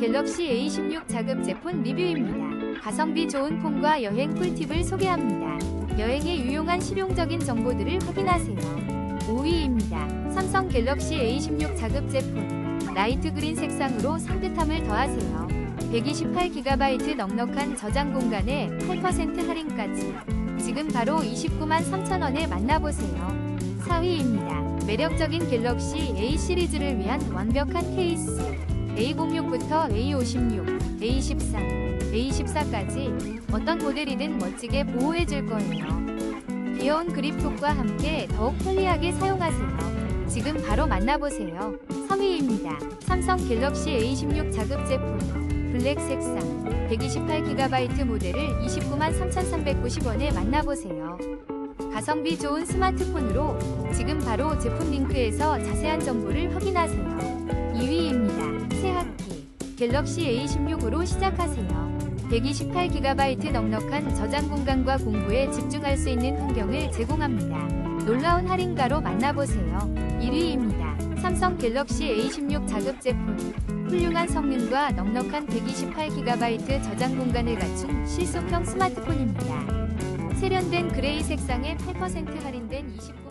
갤럭시 A16 자급 제 폰 리뷰입니다. 가성비 좋은 폰과 여행 꿀팁을 소개합니다. 여행에 유용한 실용적인 정보들을 확인하세요. 5위입니다. 삼성 갤럭시 A16 자급 제 폰. 라이트 그린 색상으로 상긋함을 더하세요. 128GB 넉넉한 저장 공간에 8% 할인까지. 지금 바로 29만 3천원에 만나보세요. 4위입니다. 매력적인 갤럭시 A 시리즈를 위한 완벽한 케이스. A06부터 A56, A13, A14까지 어떤 모델이든 멋지게 보호해줄 거예요. 귀여운 그립톡과 함께 더욱 편리하게 사용하세요. 지금 바로 만나보세요. 3위입니다. 삼성 갤럭시 A16 자급제 폰. 블랙 색상 128GB 모델을 29만 3,390원에 만나보세요. 가성비 좋은 스마트폰으로 지금 바로 제품 링크에서 자세한 정보를 확인하세요. 2위입니다. 새학기 갤럭시 A16으로 시작하세요. 128GB 넉넉한 저장 공간과 공부에 집중할 수 있는 환경을 제공합니다. 놀라운 할인가로 만나보세요. 1위입니다. 삼성 갤럭시 A16 자급 제품. 훌륭한 성능과 넉넉한 128GB 저장 공간을 갖춘 실속형 스마트폰입니다. 세련된 그레이 색상에 8% 할인된 20%